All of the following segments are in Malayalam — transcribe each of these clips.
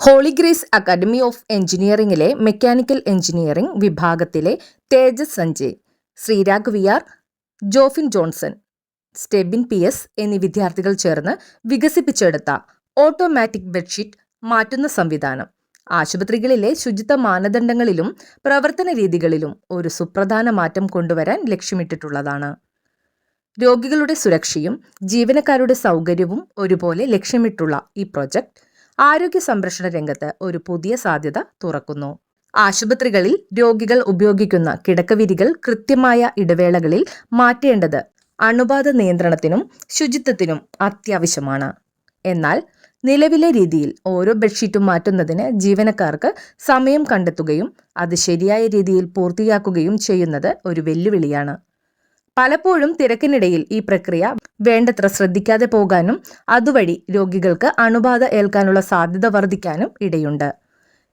ഹോളിഗ്രേസ് അക്കാദമി ഓഫ് എഞ്ചിനീയറിംഗിലെ മെക്കാനിക്കൽ എഞ്ചിനീയറിംഗ് വിഭാഗത്തിലെ Tejas Sanjay Sreerag V R Jofin Johnson Stebin P S എന്നീ വിദ്യാർത്ഥികൾ ചേർന്ന് വികസിപ്പിച്ചെടുത്ത ഓട്ടോമാറ്റിക് ബെഡ്ഷീറ്റ് മാറ്റുന്ന സംവിധാനം. ആശുപത്രികളിലെ ശുചിത്വ മാനദണ്ഡങ്ങളിലും പ്രവർത്തന രീതികളിലും ഒരു സുപ്രധാന മാറ്റം കൊണ്ടുവരാൻ ലക്ഷ്യമിട്ടിട്ടുള്ളതാണ്. രോഗികളുടെ സുരക്ഷയും ജീവനക്കാരുടെ സൗകര്യവും ഒരുപോലെ ലക്ഷ്യമിട്ടുള്ള ഈ പ്രൊജക്ട് ആരോഗ്യ സംരക്ഷണ രംഗത്ത് ഒരു പുതിയ സാധ്യത തുറക്കുന്നു. ആശുപത്രികളിൽ രോഗികൾ ഉപയോഗിക്കുന്ന കിടക്കവിരികൾ കൃത്യമായ ഇടവേളകളിൽ മാറ്റേണ്ടത് അണുബാധ നിയന്ത്രണത്തിനും ശുചിത്വത്തിനും അത്യാവശ്യമാണ്. എന്നാൽ നിലവിലെ രീതിയിൽ ഓരോ ബെഡ്ഷീറ്റും മാറ്റുന്നതിന് ജീവനക്കാർക്ക് സമയം കണ്ടെത്തുകയും അത് ശരിയായ രീതിയിൽ പൂർത്തിയാക്കുകയും ചെയ്യുന്നത് ഒരു വെല്ലുവിളിയാണ്. പലപ്പോഴും തിരക്കിനിടയിൽ ഈ പ്രക്രിയ വേണ്ടത്ര ശ്രദ്ധിക്കാതെ പോകാനും അതുവഴി രോഗികൾക്ക് അണുബാധ ഏൽക്കാനുള്ള സാധ്യത വർദ്ധിക്കാനും ഇടയുണ്ട്.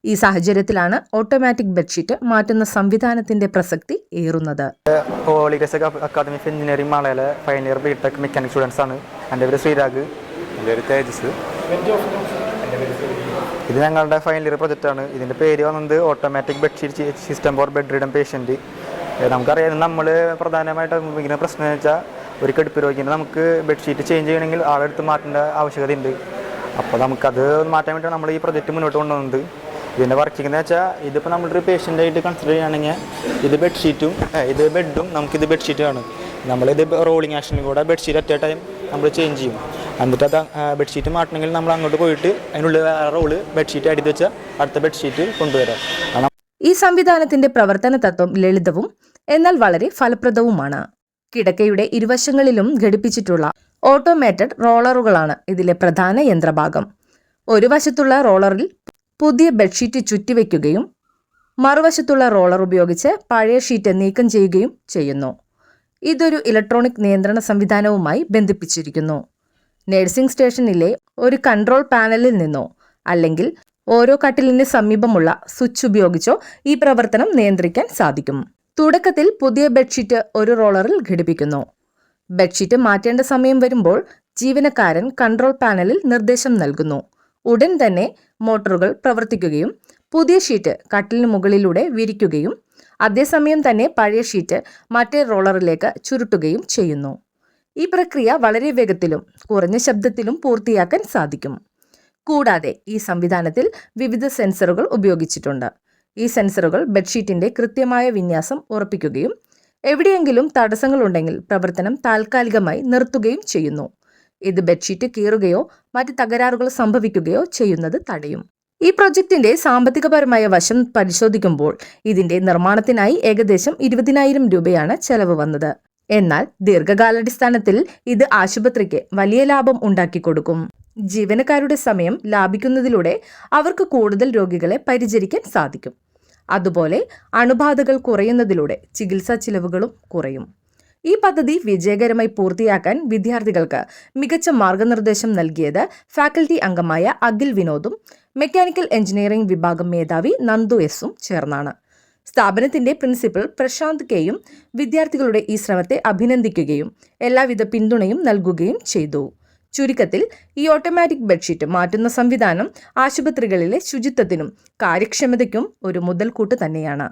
ഈ സാഹചര്യത്തിലാണ് ഓട്ടോമാറ്റിക് ബെഡ്ഷീറ്റ് മാറ്റുന്ന സംവിധാനത്തിന്റെ പ്രസക്തി ഏറുന്നത്. Holy grace academy of engineering മാളയിലെ year B tech mechanic students ആണ്. എന്റെ പേര് ശ്രീരാഗ്. എന്റെ പേര് തേജസ്. ഇത് ഞങ്ങളുടെ ഫൈനൽ ഇയർ പ്രൊജക്റ്റ് ആണ്. ഇതിന്റെ പേര് വന്നത് automatic bedsheet system for bed ridden patient നമുക്കറിയാം നമ്മൾ പ്രധാനമായിട്ട് ഇങ്ങനെ പ്രശ്നം എന്ന് വെച്ചാൽ ഒരു കെടുപ്പ് രോഗിന് നമുക്ക് ബെഡ്ഷീറ്റ് ചേഞ്ച് ചെയ്യണമെങ്കിൽ ആളെടുത്ത് മാറ്റേണ്ട ആവശ്യകത ഉണ്ട് അപ്പോൾ നമുക്കത് മാറ്റാൻ വേണ്ടി നമ്മൾ ഈ പ്രൊജക്റ്റ് മുന്നോട്ട് കൊണ്ടുവന്നത്. ഇതിന്റെ വർക്കിംഗ് എന്ന് വെച്ചാൽ ഇതിപ്പോൾ നമ്മളൊരു പേഷ്യന്റായിട്ട് കൺസിഡർ ചെയ്യുകയാണെങ്കിൽ ഇത് ബെഡ്ഷീറ്റും ഇത് ബെഡും നമുക്കിത് ബെഡ്ഷീറ്റാണ് നമ്മളിത് റോളിംഗ് ആക്ഷനിൽ കൂടെ ബെഡ്ഷീറ്റ് അറ്റ് ടൈം നമ്മൾ ചേഞ്ച് ചെയ്യും. എന്നിട്ട് അത് ബെഡ്ഷീറ്റ് മാറ്റണമെങ്കിൽ നമ്മൾ അങ്ങോട്ട് പോയിട്ട് അതിനുള്ളിൽ റോൾ ബെഡ്ഷീറ്റ് അടിച്ച് വെച്ചാൽ അടുത്ത ബെഡ്ഷീറ്റ് കൊണ്ടുവരാം. ഈ സംവിധാനത്തിന്റെ പ്രവർത്തന തത്വം ലളിതവും എന്നാൽ വളരെ ഫലപ്രദവുമാണ്. കിടക്കയുടെ ഇരുവശങ്ങളിലും ഘടിപ്പിച്ചിട്ടുള്ള ഓട്ടോമേറ്റഡ് റോളറുകളാണ് ഇതിലെ പ്രധാന യന്ത്രഭാഗം. ഒരു വശത്തുള്ള റോളറിൽ പുതിയ ബെഡ്ഷീറ്റ് ചുറ്റിവെക്കുകയും മറുവശത്തുള്ള റോളർ ഉപയോഗിച്ച് പഴയ ഷീറ്റ് നീക്കം ചെയ്യുകയും ചെയ്യുന്നു. ഇതൊരു ഇലക്ട്രോണിക് നിയന്ത്രണ സംവിധാനവുമായി ബന്ധിപ്പിച്ചിരിക്കുന്നു. നഴ്സിംഗ് സ്റ്റേഷനിലെ ഒരു കൺട്രോൾ പാനലിൽ നിന്നോ അല്ലെങ്കിൽ ഓരോ കട്ടിലിന് സമീപമുള്ള സ്വിച്ച് ഉപയോഗിച്ചോ ഈ പ്രവർത്തനം നിയന്ത്രിക്കാൻ സാധിക്കും. തുടക്കത്തിൽ പുതിയ ബെഡ്ഷീറ്റ് ഒരു റോളറിൽ ഘടിപ്പിക്കുന്നു. ബെഡ്ഷീറ്റ് മാറ്റേണ്ട സമയം വരുമ്പോൾ ജീവനക്കാരൻ കൺട്രോൾ പാനലിൽ നിർദ്ദേശം നൽകുന്നു. ഉടൻ തന്നെ മോട്ടോറുകൾ പ്രവർത്തിക്കുകയും പുതിയ ഷീറ്റ് കട്ടിലിന് മുകളിലൂടെ വിരിക്കുകയും അതേസമയം തന്നെ പഴയ ഷീറ്റ് മറ്റേ റോളറിലേക്ക് ചുരുട്ടുകയും ചെയ്യുന്നു. ഈ പ്രക്രിയ വളരെ വേഗത്തിലും കുറഞ്ഞ ശബ്ദത്തിലും പൂർത്തിയാക്കാൻ സാധിക്കും. കൂടാതെ ഈ സംവിധാനത്തിൽ വിവിധ സെൻസറുകൾ ഉപയോഗിച്ചിട്ടുണ്ട്. ഈ സെൻസറുകൾ ബെഡ്ഷീറ്റിന്റെ കൃത്യമായ വിന്യാസം ഉറപ്പിക്കുകയും എവിടെയെങ്കിലും തടസ്സങ്ങളുണ്ടെങ്കിൽ പ്രവർത്തനം താൽക്കാലികമായി നിർത്തുകയും ചെയ്യുന്നു. ഇത് ബെഡ്ഷീറ്റ് കീറുകയോ മറ്റ് തകരാറുകൾ സംഭവിക്കുകയോ ചെയ്യുന്നത് തടയും. ഈ പ്രൊജക്ടിന്റെ സാമ്പത്തികപരമായ വശം പരിശോധിക്കുമ്പോൾ ഇതിന്റെ നിർമ്മാണത്തിനായി ഏകദേശം ഇരുപതിനായിരം രൂപയാണ് ചെലവ് വന്നത്. എന്നാൽ ദീർഘകാലാടിസ്ഥാനത്തിൽ ഇത് ആശുപത്രിക്ക് വലിയ ലാഭം ഉണ്ടാക്കി കൊടുക്കും ജീവനക്കാരുടെ സമയം ലാഭിക്കുന്നതിലൂടെ അവർക്ക് കൂടുതൽ രോഗികളെ പരിചരിക്കാൻ സാധിക്കും. അതുപോലെ അണുബാധകൾ കുറയുന്നതിലൂടെ ചികിത്സാ ചിലവുകളും കുറയും. ഈ പദ്ധതി വിജയകരമായി പൂർത്തിയാക്കാൻ വിദ്യാർത്ഥികൾക്ക് മികച്ച മാർഗനിർദ്ദേശം നൽകിയത് ഫാക്കൽറ്റി അംഗമായ അഖിൽ വിനോദും മെക്കാനിക്കൽ എഞ്ചിനീയറിംഗ് വിഭാഗം മേധാവി നന്ദു എസും ചേർന്നാണ്. സ്ഥാപനത്തിന്റെ പ്രിൻസിപ്പൽ പ്രശാന്ത് കെയും വിദ്യാർത്ഥികളുടെ ഈ ശ്രമത്തെ അഭിനന്ദിക്കുകയും എല്ലാവിധ പിന്തുണയും നൽകുകയും ചെയ്തു. ചുരുക്കത്തിൽ ഈ ഓട്ടോമാറ്റിക് ബെഡ്ഷീറ്റ് മാറ്റുന്ന സംവിധാനം ആശുപത്രികളിലെ ശുചിത്വത്തിനും കാര്യക്ഷമതയ്ക്കും ഒരു മുതൽക്കൂട്ട് തന്നെയാണ്.